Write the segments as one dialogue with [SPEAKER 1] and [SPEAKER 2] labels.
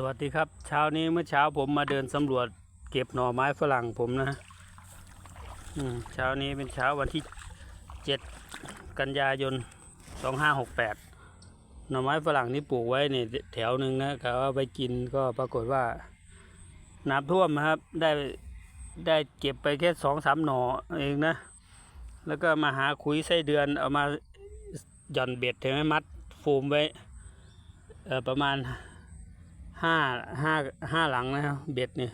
[SPEAKER 1] สวัสดีครับเช้านี้เมื่อเช้าผมมาเดินสำรวจ เก็บหน่อไม้ฝรั่งผมนะอืมเช้านี้เป็นเช้าวันที่เจ็ดกันยายนสองห้าหกแปดหน่อไม้ฝรั่งที่ปลูกไว้เนี่ยแถวหนึ่งนะครับว่าไปกินก็ปรากฏว่าน้ำท่วมนะครับได้ได้เก็บไปแค่สองสามหน่อเองนะ แล้วก็มาหาคุยไส้เดือนเอามาหย่อนเบ็ดใช่ไหมมัดโฟมไว้ประมาณ ห้าห้าห้าหลังนะครับเบ็ดนี่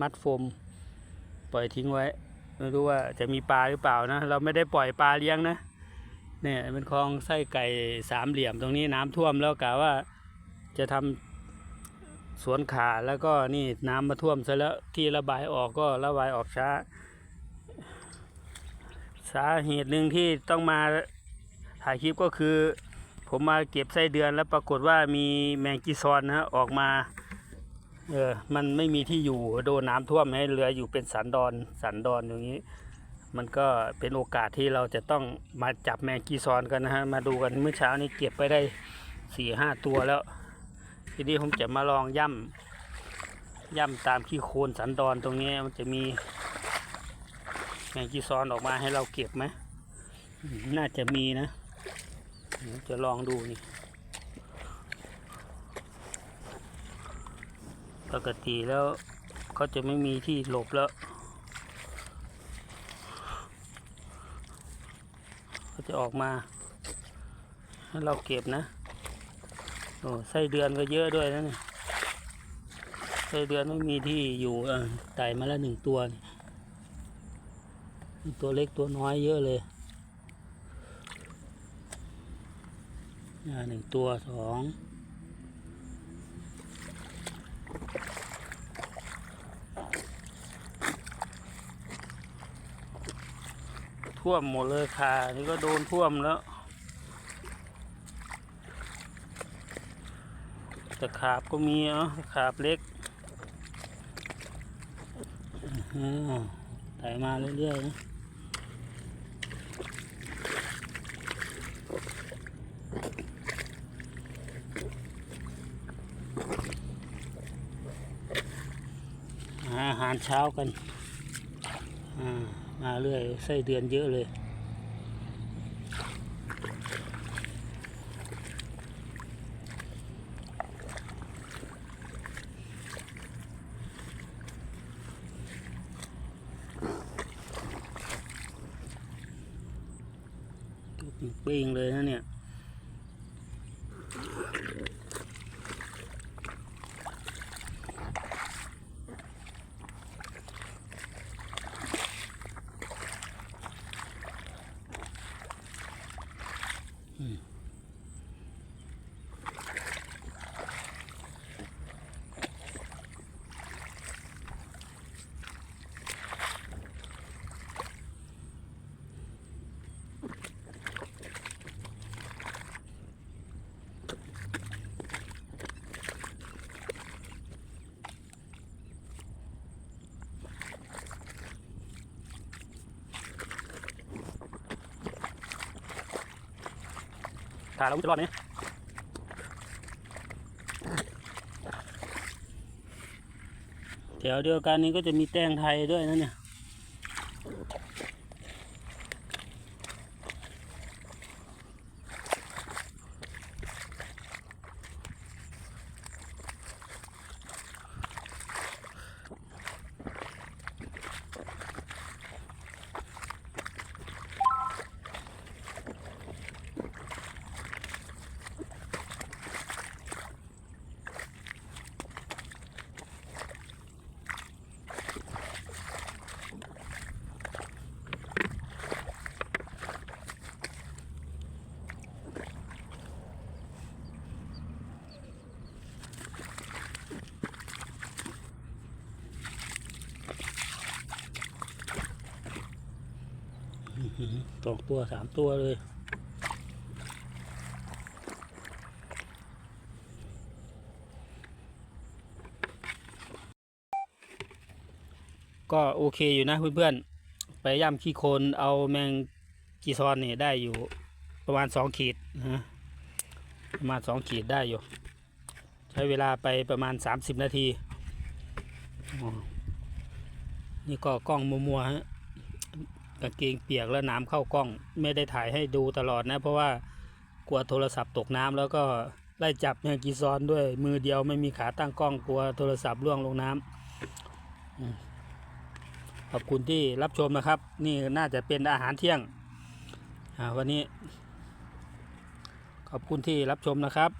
[SPEAKER 1] มัดโฟม ปล่อยทิ้งไว้ไม่รู้ว่าจะมีปลาหรือเปล่านะ เราไม่ได้ปล่อยปลาเลี้ยงนะเนี่ยเป็นคลองไส้ไก่สามเหลี่ยมตรงนี้น้ำท่วมแล้วกะว่าจะทำสวนขาแล้วก็นี่น้ำมาท่วมซะแล้วที่ระบายออกก็ระบายออกช้า สาเหตุหนึ่งที่ต้องมาถ่ายคลิปก็คือ ผมมาเก็บไส้เดือนแล้วปรากฏว่ามีแมงจีซอนนะฮะออกมาเออมันไม่มีที่อยู่โดนน้ำท่วมให้เรืออยู่เป็นสันดอนสันดอนอย่างนี้ มันก็เป็นโอกาสที่เราจะต้องมาจับแมงกีซอนกันนะฮะมาดูกันเมื่อเช้านี้เก็บไปได้สี่ห้าตัวแล้ว ทีนี้ผมจะมาลองย่ำย่ำตามขี้โคลนสันดอนตรงนี้มันจะมีแมงกีซอนออกมาให้เราเก็บไหมน่าจะมีนะ จะลองดูนี่ ปกติแล้วเขาจะไม่มีที่หลบแล้วเขาจะออกมาให้เราเก็บนะ โอ้ไส้เดือนก็เยอะด้วยนะเนี่ยไส้เดือนไม่มีที่อยู่ไต่มาแล้วหนึ่งตัว ตัวเล็กตัวน้อยเยอะเลย อ่า หนึ่งตัวสองท่วมหมดเลยค่ะ นี่ก็โดนท่วมแล้วตะขาบก็มีเนาะตะขาบเล็กอือไต่มาเรื่อยๆนะาอาหารเช้ากันมาเรื่อยไส้เดือนเยอะเลย ปิ้งเลยนะเนี่ย ถ่ายแล้วจะรอดไหมแถวเดียวกันนี้ก็จะมีแตงไทยด้วยนะเนี่ย สองตัวสามตัวเลย ก็โอเคอยู่นะเพื่อนๆ ไปย่ำขี้โคลนเอาแมงกีซอนนี่ได้อยู่ประมาณสองขีดนะประมาณสองขีดได้อยู่เช้เวลาไปประมาณ30นาที นี่ก็กล้องมัวๆฮะ กางเกงเปียกแล้วน้ำเข้ากล้อง ไม่ได้ถ่ายให้ดูตลอดนะ เพราะว่ากลัวโทรศัพท์ตกน้ำแล้วก็ไล่จับแมงกีซอนด้วย มือเดียวไม่มีขาตั้งกล้องกลัวโทรศัพท์ล่วงลงน้ำขอบคุณที่รับชมนะครับ นี่น่าจะเป็นอาหารเที่ยงวันนี้ ขอบคุณที่รับชมนะครับ